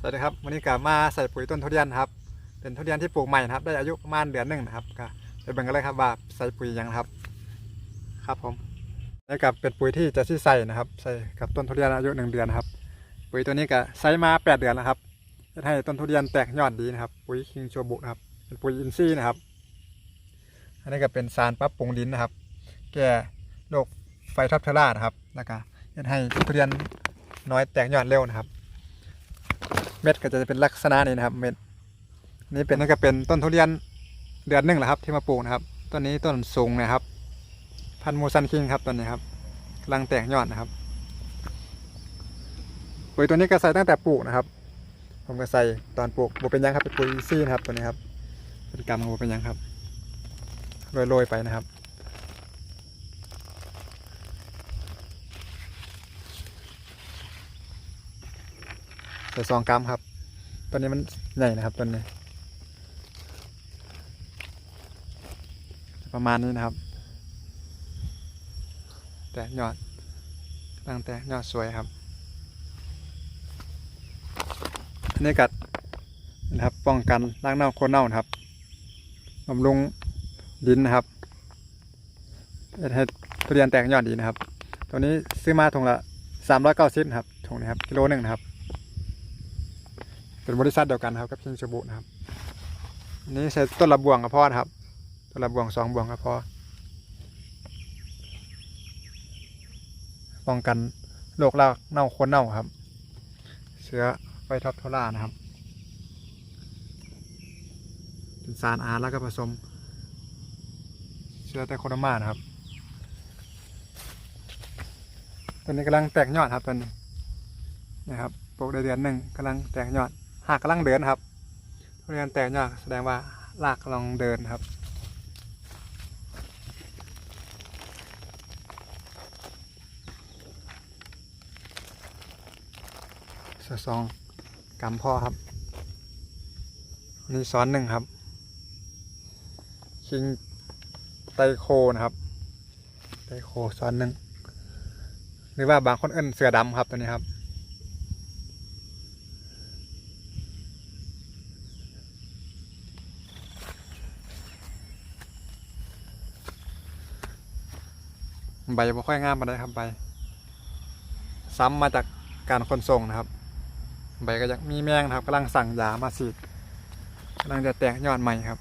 สวัสดีครับวันนี้กลับมาใส่ปุ๋ยต้นทุเรียนครับ เป็นทุเรียนที่ปลูกใหม่นะครับ ได้อายุประมาณเดือนหนึ่งนะครับก็ไปเบิ่งกันเลยครับว่าใส่ปุ๋ยยังครับ ครับผมนี่กับเป็นปุ๋ยที่จะที่ใส่นะครับ ใส่กับต้นทุเรียนอายุหนึ่งเดือนครับ ปุ๋ยตัวนี้ก็ใช้มาแปดเดือนแล้วครับจะให้ต้นทุเรียนแตกยอดดีนะครับ ปุ๋ยคิงโชบุนะครับ เป็นปุ๋ยอินทรีย์นะครับ อันนี้ก็เป็นสารปรับปรุงดินนะครับ แก้โรคไฟทับเทอรานะครับแล้วก็จะให้ทุเรียนน้อยแตกยอดเร็วนะครับ เม็ดก็จะเป็นลักษณะนี้นะครับ เม็ดนี่เป็นนี่ก็เป็นต้นทุเรียนเดือนหนึ่งแหละครับที่มาปลูกนะครับต้นนี้ต้นสูงนะครับ พันธุ์มูซันคิงครับต้นนี้ครับกำลังแตกยอดนะครับปุ๋ยตัวนี้ก็ใส่ตั้งแต่ปลูกนะครับ ผมก็ใส่ตอนปลูกบวเป็นยังครับเป็นปุ๋ยซี่นะครับตัวนี้ครับเป็นกรรมของบเป็นยังครับโรยๆไปนะครับ ใส่ซองกรัมครับตัวนี้มันใหญ่นะครับตัวนี้ ประมาณนี้นะครับ แต่ยอดตั้งแต่ยอดสวยครับอันนี้กัดนะครับ ป้องกันล้างเน่าโคนเน่านะครับบำรุงดินนะครับให้ทุเรียนแตกยอดดีนะครับ ตัวนี้ซื้อมาถุงละสามร้อยเก้าสิบครับถุงนี้ครับกิโลหนึ่งนะครับ เป็นบริษัทเดียวกันครับกับพิงชบุนะครับอันนี้ใช้ต้นละบวงกับพ่อนะครับต้นละบวงสองบวงกับพ่อป้องกันโรครากเน่าคนเน่าครับเชื้อไวท็อปโทรานะครับเป็นสารอาแล้วก็ผสม เชื้อไตโคโนมานะครับตัวนี้กำลังแตกยอดครับตัวนี้นะครับปลูกได้เดือนหนึ่งกำลังแตกยอด หากกำลังเดินครับทุเรียนแตกยอดแสดงว่ารากกำลังเดินครับสซองกำพ่อครับนี่ซ้อนหนึ่งครับคิงไตโคนะครับ ไตโคซ้อนหนึ่งหรือว่าบางคนเอิ้นเสือดำครับตัวนี้ครับ ใบบ่ค่อยงามมาได้ครับใบ ซ้ำมาจากการขนส่งนะครับ ใบก็ยังมีแมงนะครับกำลังสั่งยามาฉีดกำลังจะแตกยอดใหม่ครับ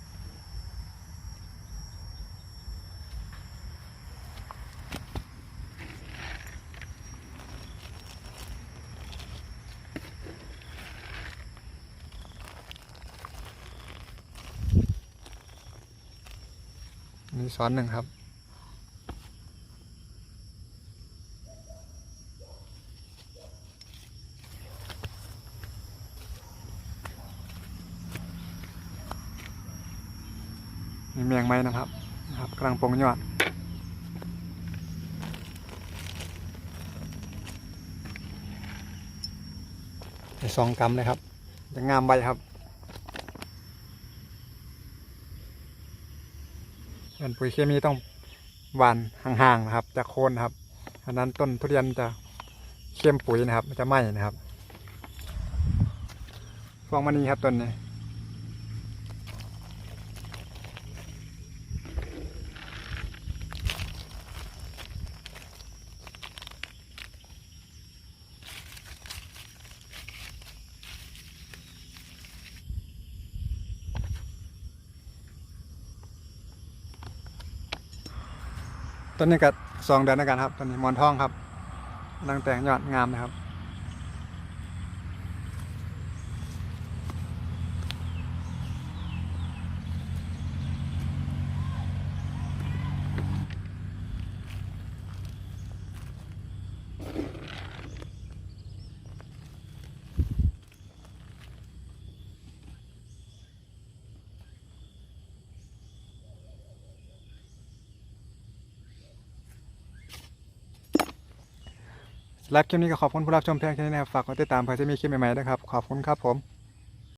นี่ซ้อนหนึ่งครับ มีแมงไหมนะครับนะครับกำลังปลงยอดใส่สองกรัมเลยครับจะงามใบครับเป็นปุ๋ยเคมีต้องหวานห่างๆนะครับจากโคนนะครับอันนั้นต้นทุเรียนจะเข้มปุ๋ยนะครับ มันจะไหม้นะครับ ฟองมณีครับต้นนี้ ต้นนี้ก็สองเดือนแล้วกันครับต้นนี้หมอนทองครับกำลังแต่งยอดงามนะครับ สำหรับคลิปนี้ก็ขอบคุณผู้รับชมเพียงแค่นี้นะครับ ฝากกดติดตามเพื่อจะมีคลิปใหม่ๆนะครับ ขอบคุณครับผม